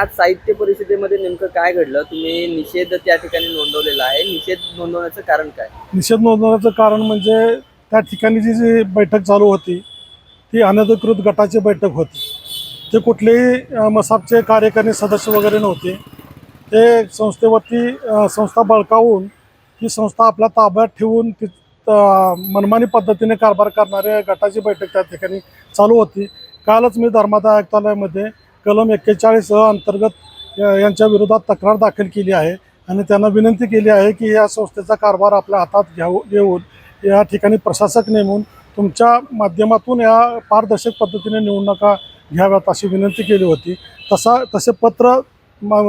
आज साहित्य परिषदेमध्ये नेमकं काय घडलं? तुम्ही निषेध त्या ठिकाणी नोंदवलेला आहे. निषेध नोंदवण्याचं कारण काय? निषेध नोंदवण्याचं कारण म्हणजे त्या ठिकाणी जी जी बैठक चालू होती ती अनधिकृत गटाची बैठक होती. ते कुठलेही मसापचे कार्यकारी सदस्य वगैरे नव्हते. ते संस्थेवरती संस्था बळकावून ही संस्था आपल्या ताब्यात ठेवून ती मनमानी पद्धतीने कारभार करणाऱ्या गटाची बैठक त्या ठिकाणी चालू होती. कालच मी धर्मादाय आयुक्तालयामध्ये कलम एक्केचाळीस अंतर्गत या- यांच्या विरोधात तक्रार दाखल केली आहे. आणि त्यांना विनंती केली आहे की या संस्थेचा कारभार आपल्या हातात घ्याव घेऊन या ठिकाणी प्रशासक नेमून तुमच्या माध्यमातून या पारदर्शक पद्धतीने निवडणुका घ्याव्यात अशी विनंती केली होती. तसा तसे पत्र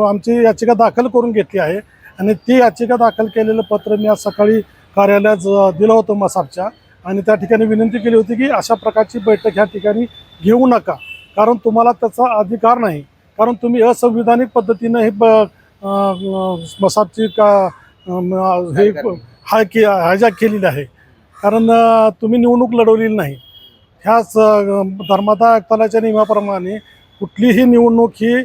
आमची याचिका दाखल करून घेतली आहे. आणि ती याचिका दाखल केलेलं पत्र मी आज सकाळी कार्यालयात ज- दिलं होतं मसापच्या. आणि त्या ठिकाणी विनंती केली होती की अशा प्रकारची बैठक ह्या ठिकाणी घेऊ नका. कारण तुम्हाला त्याचा अधिकार नाही. कारण तुम्ही असंविधानिक पद्धतीनं हे मसापची का हे हाय के हायजॅक केलेली आहे. कारण तुम्ही निवडणूक लढवलेली नाही. ह्याच धर्मादाय आयुक्तालयाच्या नियमाप्रमाणे कुठलीही निवडणूक ही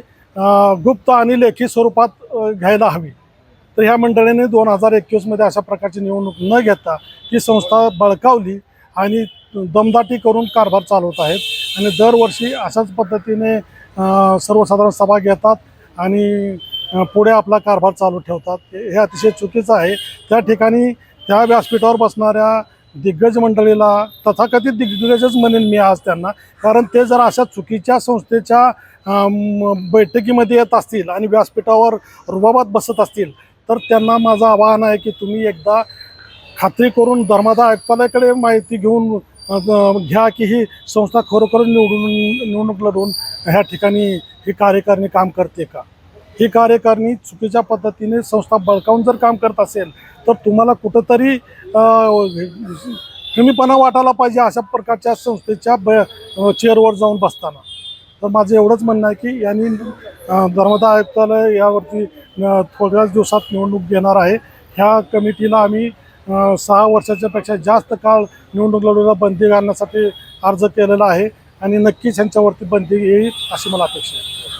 गुप्त आणि लेखी स्वरूपात घ्यायला हवी. तर ह्या मंडळीने दोन हजार एकवीसमध्ये अशा प्रकारची निवडणूक न घेता ही संस्था बळकावली. आणि दमदाटी करून कारभार चालवत आहेत. आणि दरवर्षी अशाच पद्धतीने सर्वसाधारण सभा घेतात आणि पुढे आपला कारभार चालू ठेवतात. हे हे अतिशय चुकीचं आहे. त्या ठिकाणी त्या व्यासपीठावर बसणाऱ्या दिग्गज मंडळीला तथाकथित दिग्गजच म्हणेन मी आज त्यांना कारण ते जर अशा चुकीच्या संस्थेच्या बैठकीमध्ये येत असतील आणि व्यासपीठावर रुबाबात बसत असतील तर त्यांना माझं आवाहन आहे की तुम्ही एकदा खात्री करून धर्मादाय आयुक्तालयाकडे माहिती घेऊन घ्या की ही संस्था खरोखर निवडून निवडणूक लढवून ह्या ठिकाणी ही कार्यकारिणी काम करते का? ही कार्यकारिणी चुकीच्या पद्धतीने संस्था बळकावून जर काम करत असेल तर तुम्हाला कुठंतरी कमीपणा वाटायला पाहिजे अशा प्रकारच्या संस्थेच्या ब चेअरवर जाऊन बसताना. तर माझं एवढंच म्हणणं आहे की यांनी धर्मदा धर्मदाय आयुक्तालय यावरती थोड्याच दिवसात निवडणूक घेणार आहे. ह्या कमिटीला आम्ही सहा वर्षाच्या पेक्षा जास्त काळ निवडणूक लढवला बंदी घालण्यासाठी अर्ज केलेला आहे आणि नक्कीच ह्यांच्यावरती बंदी येईल अशी मला अपेक्षा आहे.